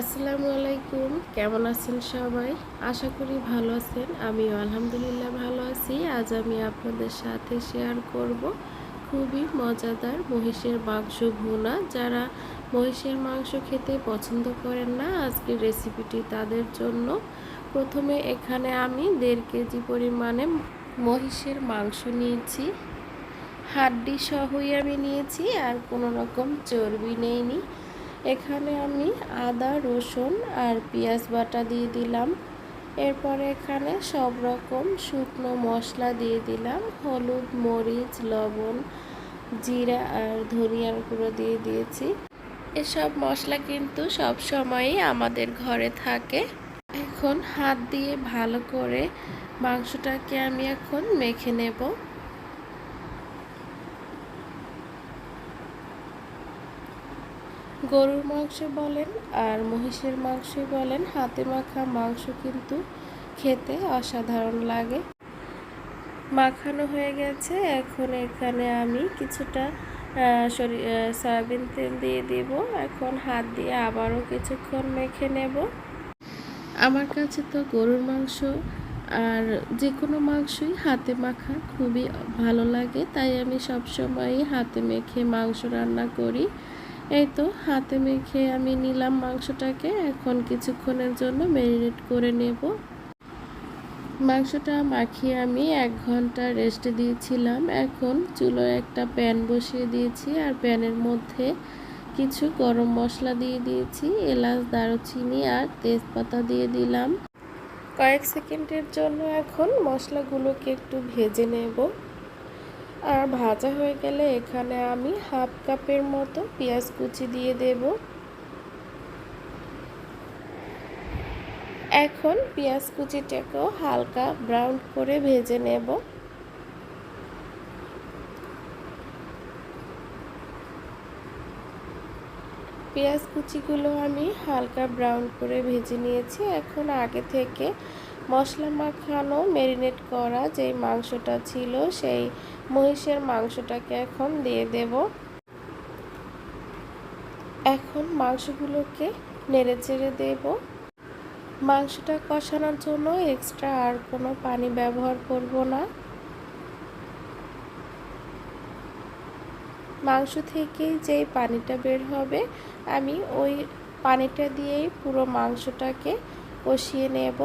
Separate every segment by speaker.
Speaker 1: আসসালামু আলাইকুম। কেমন আছেন সবাই? আশা করি ভালো আছেন। আমিও আলহামদুলিল্লাহ ভালো আছি। আজ আমি আপনাদের সাথে শেয়ার করব খুবই মজাদার মহিষের মাংস ভুনা। যারা মহিষের মাংস খেতে পছন্দ করেন না, আজকের রেসিপিটি তাদের জন্য। প্রথমে এখানে আমি দেড় কেজি পরিমাণে মহিষের মাংস নিয়েছি। হাড্ডি সহই আমি নিয়েছি আর কোনো রকম চর্বি নেইনি। এখানে আমি আদা, রসুন আর পেঁয়াজ বাটা দিয়ে দিলাম। এরপরে এখানে সব রকম শুকনো মশলা দিয়ে দিলাম। হলুদ, মরিচ, লবণ, জিরা আর ধনিয়ার গুঁড়ো দিয়ে দিয়েছি। এসব মশলা কিন্তু সব সময়ই আমাদের ঘরে থাকে। এখন হাত দিয়ে ভালো করে মাংসটাকে আমি এখন মেখে নেব। গরুর মাংস বলেন আর মহিষের মাংসই বলেন, হাতে মাখা মাংস কিন্তু খেতে অসাধারণ লাগে। মাখানো হয়ে গেছে, এখন এখানে আমি কিছুটা সয়াবিন তেল দিয়ে দিব। এখন হাত দিয়ে আবারও কিছুক্ষণ মেখে নেব। আমার কাছে তো গরুর মাংস আর যে কোনো মাংসই হাতে মাখা খুবই ভালো লাগে, তাই আমি সবসময়ই হাতে মেখে মাংস রান্না করি। এই তো, হাতে মেখে আমি নিলাম মাংসটাকে। এখন কিছুক্ষণের জন্য ম্যারিনেট করে নেব। মাংসটা মাখিয়ে আমি এক ঘণ্টা রেস্টে দিয়েছিলাম। এখন চুলোয় একটা প্যান বসিয়ে দিয়েছি আর প্যানের মধ্যে কিছু গরম মশলা দিয়ে দিয়েছি, এলাচ, দারুচিনি আর তেজপাতা দিয়ে দিলাম। কয়েক সেকেন্ডের জন্য এখন মশলাগুলোকে একটু ভেজে নেব। আর ভাজা হয়ে গেলে এখানে আমি হাফ কাপের মতো পেঁয়াজ কুচি দিয়ে দেব। এখন পেঁয়াজ কুচিটাকেও হালকা ব্রাউন করে ভেজে নেব। পেঁয়াজ কুচিগুলো আমি হালকা ব্রাউন করে ভেজে নিয়েছি। এখন আগে থেকে মশলা মাখানো ম্যারিনেট করা যেই মাংসটা ছিল সেই মহিষের মাংসটাকে এখন দিয়ে দেব। এখন মাংসগুলোকে নেড়ে চেড়ে দেব। মাংসটা কষানোর জন্য এক্সট্রা আর কোনো পানি ব্যবহার করব না। মাংস থেকেই যেই পানিটা বের হবে, আমি ওই পানিটা দিয়েই পুরো মাংসটাকে কষিয়ে নেব।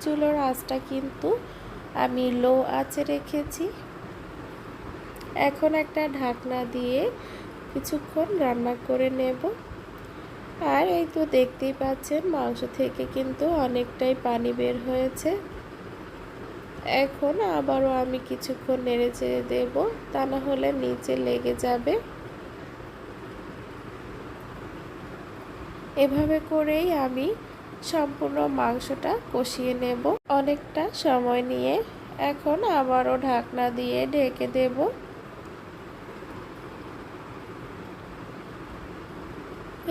Speaker 1: চুলোর আঁচটা কিন্তু আমি লো আঁচে রেখেছি। এখন একটা ঢাকনা দিয়ে কিছুক্ষণ রান্না করে নেব। আর এই তো দেখতেই পাচ্ছেন, মাংস থেকে কিন্তু অনেকটাই পানি বের হয়েছে। এখন আবারও আমি কিছুক্ষণ নেড়ে চেড়ে দেব, তা না হলে নিচে লেগে যাবে। এভাবে করেই আমি সম্পূর্ণ মাংসটা কষিয়ে নেব অনেকটা সময় নিয়ে। এখন আবারও ঢাকনা দিয়ে ঢেকে দেব।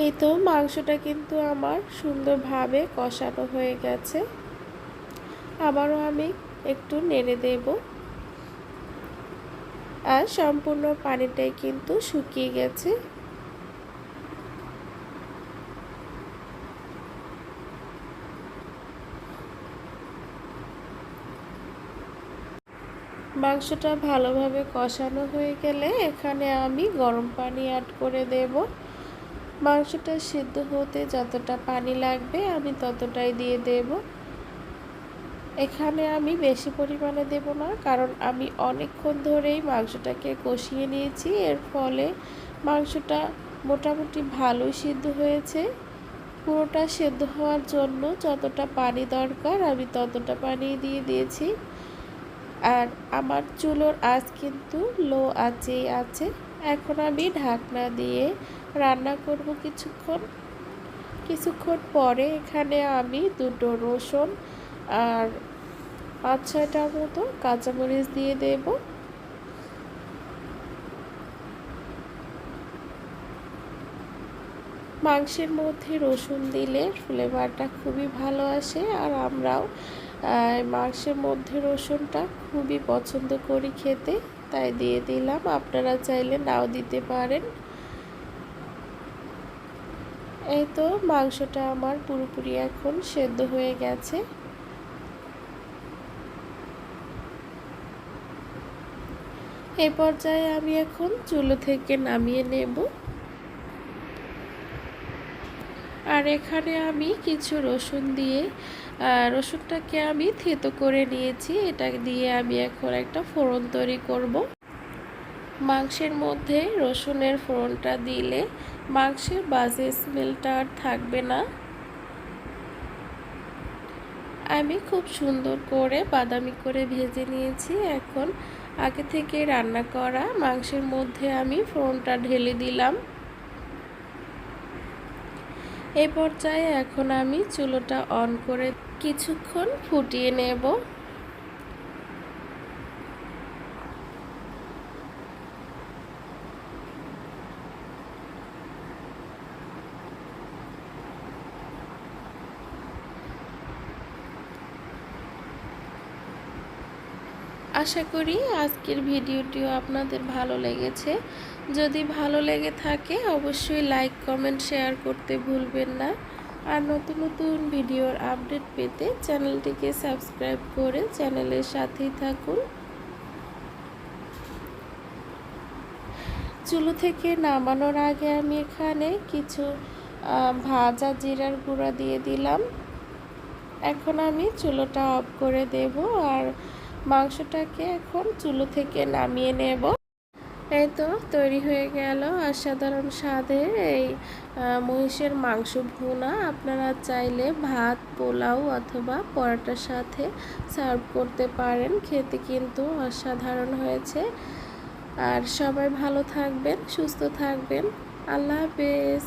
Speaker 1: এই তো মাংসটা কিন্তু আমার সুন্দরভাবে কষানো হয়ে গেছে। আবারও আমি একটু নেড়ে দেব। আর সম্পূর্ণ পানিটাই কিন্তু শুকিয়ে গেছে। মাংসটা ভালোভাবে কষানো হয়ে গেলে এখানে আমি গরম পানি অ্যাড করে দেব। মাংসটা সিদ্ধ হতে যতটা পানি লাগবে আমি ততটাই দিয়ে দেব। এখানে আমি বেশি পরিমাণে দেব না, কারণ আমি অনেকক্ষণ ধরেই মাংসটাকে কষিয়ে নিয়েছি। এর ফলে মাংসটা মোটামুটি ভালোই সিদ্ধ হয়েছে। পুরোটা সেদ্ধ হওয়ার জন্য যতটা পানি দরকার আমি ততটা পানি দিয়ে দিয়েছি। আর আমার চুলোর আঁচ কিন্তু লো আঁচেই আছে। এখন আমি ঢাকনা দিয়ে রান্না করব কিছুক্ষণ। কিছুক্ষণ পরে এখানে আমি দুটো রসুন আর পাঁচ ছয়টার মতো কাঁচামরিচ দিয়ে দেব। মাংসের মধ্যে রসুন দিলে ফ্লেভারটা খুবই ভালো আসে আর আমরাও মাংসের মধ্যে রসুনটা খুবই পছন্দ করি খেতে। তাই দিয়ে দিলাম। আপনারা চাইলে নাও দিতে পারেন। এই তো মাংসটা আমার পুরোপুরি এখন সেদ্ধ হয়ে গেছে। এই পর্যায়ে আমি এখন চুলো থেকে নামিয়ে নেব। আর এখানে আমি কিছু রসুন দিয়ে রসুনটাকে আমি থেতো করে নিয়েছি। এটা দিয়ে আমি এখন একটা ফোড়ন তৈরি করব। মাংসের মধ্যে রসুনের ফোড়নটা দিলে মাংসের বাজে স্মেলটা আর থাকবে না। আমি খুব সুন্দর করে বাদামি করে ভেজে নিয়েছি। এখন আগে থেকে রান্না করা মাংসের মধ্যে আমি ফোড়নটা ঢেলে দিলাম। এই পর্যায়ে এখন আমি চুলোটা অন করে কিছুক্ষণ ফুটিয়ে নেব। আশা করি আজকের ভিডিওটিও আপনাদের ভালো লেগেছে। যদি ভালো লেগে থাকে, অবশ্যই লাইক, কমেন্ট, শেয়ার করতে ভুলবেন না। আর নতুন নতুন ভিডিওর আপডেট পেতে চ্যানেলটিকে সাবস্ক্রাইব করে চ্যানেলের সাথেই থাকুন। চুলো থেকে নামানোর আগে আমি এখানে কিছু ভাজা জিরার গুঁড়া দিয়ে দিলাম। এখন আমি চুলোটা অফ করে দেব। আর মাংসটাকে এখন চুলো থেকে নামিয়ে নেব। এই তো তৈরি হয়ে গেল অসাধারণ স্বাদের এই মহিষের মাংস ভুনা। আপনারা চাইলে ভাত, পোলাও অথবা পরোটার সাথে সার্ভ করতে পারেন। খেতে কিন্তু অসাধারণ হয়েছে। আর সবাই ভালো থাকবেন, সুস্থ থাকবেন। আল্লাহ হাফেজ।